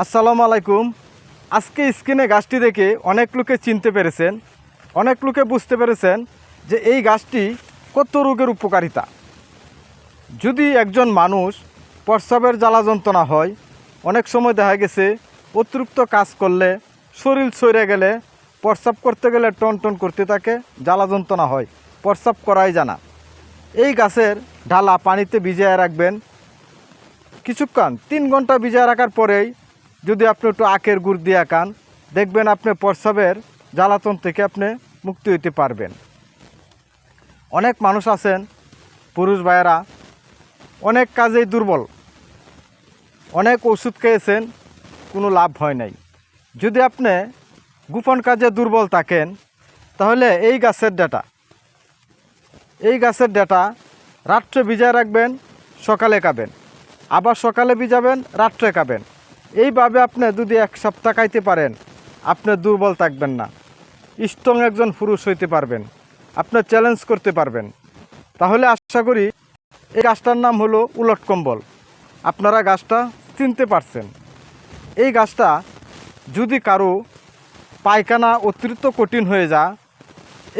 আসসালামু আলাইকুম। আজকে স্ক্রিনে গাছটি দেখে অনেক লোকে চিনতে পেরেছেন, অনেক লোকে বুঝতে পেরেছেন যে এই গাছটি কত রোগের উপকারিতা। যদি একজন মানুষ প্রস্রাবের জ্বালা যন্ত্রণা হয়, অনেক সময় দেখা গেছে অতিরিক্ত কাজ করলে, শরীর সরে গেলে, প্রস্রাব করতে গেলে টন টন করতে থাকে, জ্বালা যন্ত্রণা হয়, প্রস্রাব করাই জানা। এই গাছের ডালা পানিতে ভিজিয়ে রাখবেন। কিছুক্ষণ, তিন ঘণ্টা ভিজিয়ে রাখার পরেই যদি আপনি একটু আখের গুড় দিয়ে খান, দেখবেন আপনি প্রস্রাবের জ্বালাতন থেকে আপনি মুক্তি হইতে পারবেন। অনেক মানুষ আছেন, পুরুষ ভাইয়েরা, অনেক কাজেই দুর্বল। অনেক ওষুধ খেয়েছেন, কোনো লাভ হয় নাই। যদি আপনি গোপন কাজে দুর্বল থাকেন, তাহলে এই গাছের ডাটা, এই গাছের ডাটা রাত্রে ভিজায় রাখবেন, সকালে খাবেন। আবার সকালে ভিজাবেন, রাত্রে খাবেন। এইভাবে আপনি যদি এক সপ্তাহ খাইতে পারেন, আপনি দুর্বল থাকবেন না। স্ট্রং একজন পুরুষ হইতে পারবেন। আপনি চ্যালেঞ্জ করতে পারবেন। তাহলে আশা করি এই গাছটার নাম হলো উলট কম্বল। আপনারা গাছটা চিনতে পারছেন। এই গাছটা যদি কারও পায়খানা অতিরিক্ত কঠিন হয়ে যা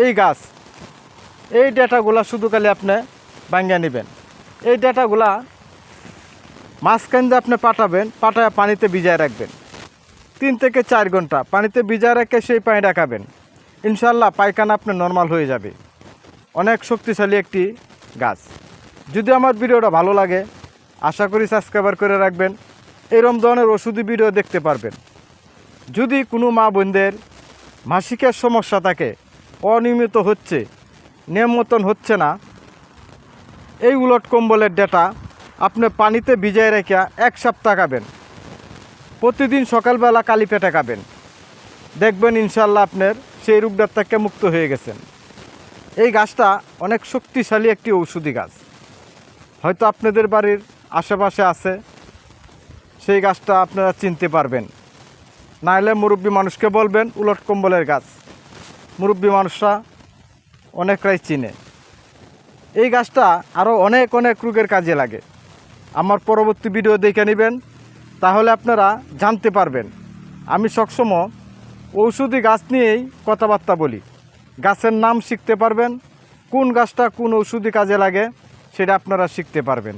এই গাছ, এই ডেটাগুলা শুধু খালি আপনি ভাঙ্গা নেবেন। এই ডেটাগুলা মাঝখান দিয়ে আপনি পাঠাবেন, পাঠায় পানিতে ভিজায় রাখবেন। তিন থেকে চার ঘণ্টা পানিতে ভিজায় রেখে সেই পানি রাখাবেন। ইনশাল্লাহ পায়খানা আপনার নর্মাল হয়ে যাবে। অনেক শক্তিশালী একটি গাছ। যদি আমার ভিডিওটা ভালো লাগে, আশা করি সাবস্ক্রাইবার করে রাখবেন। এরম ধরনের ওষুধি ভিডিও দেখতে পারবেন। যদি কোনো মা বোনদের মাসিকের সমস্যা থাকে, অনিয়মিত হচ্ছে নিয়ম মতন হচ্ছে না, এই উলট কম্বলের ডেটা আপনি পানিতে ভিজাই রেখে এক সপ্তাহ খাবেন। প্রতিদিন সকালবেলা কালি পেটে খাবেন। দেখবেন ইনশাল্লাহ আপনার সেই রোগটার থেকে মুক্ত হয়ে গেছেন। এই গাছটা অনেক শক্তিশালী একটি ঔষধি গাছ। হয়তো আপনাদের বাড়ির আশেপাশে আছে। সেই গাছটা আপনারা চিনতে পারবেন। নাহলে মুরব্বী মানুষকে বলবেন, উলট কম্বলের গাছ। মুরব্বী মানুষরা অনেকরাই চিনে। এই গাছটা আরও অনেক অনেক রোগের কাজে লাগে। আমার পরবর্তী ভিডিও দেখে নেবেন, তাহলে আপনারা জানতে পারবেন। আমি সবসময় ঔষধি গাছ নিয়েই কথাবার্তা বলি। গাছের নাম শিখতে পারবেন, কোন গাছটা কোন ঔষধি কাজে লাগে, সেটা আপনারা শিখতে পারবেন।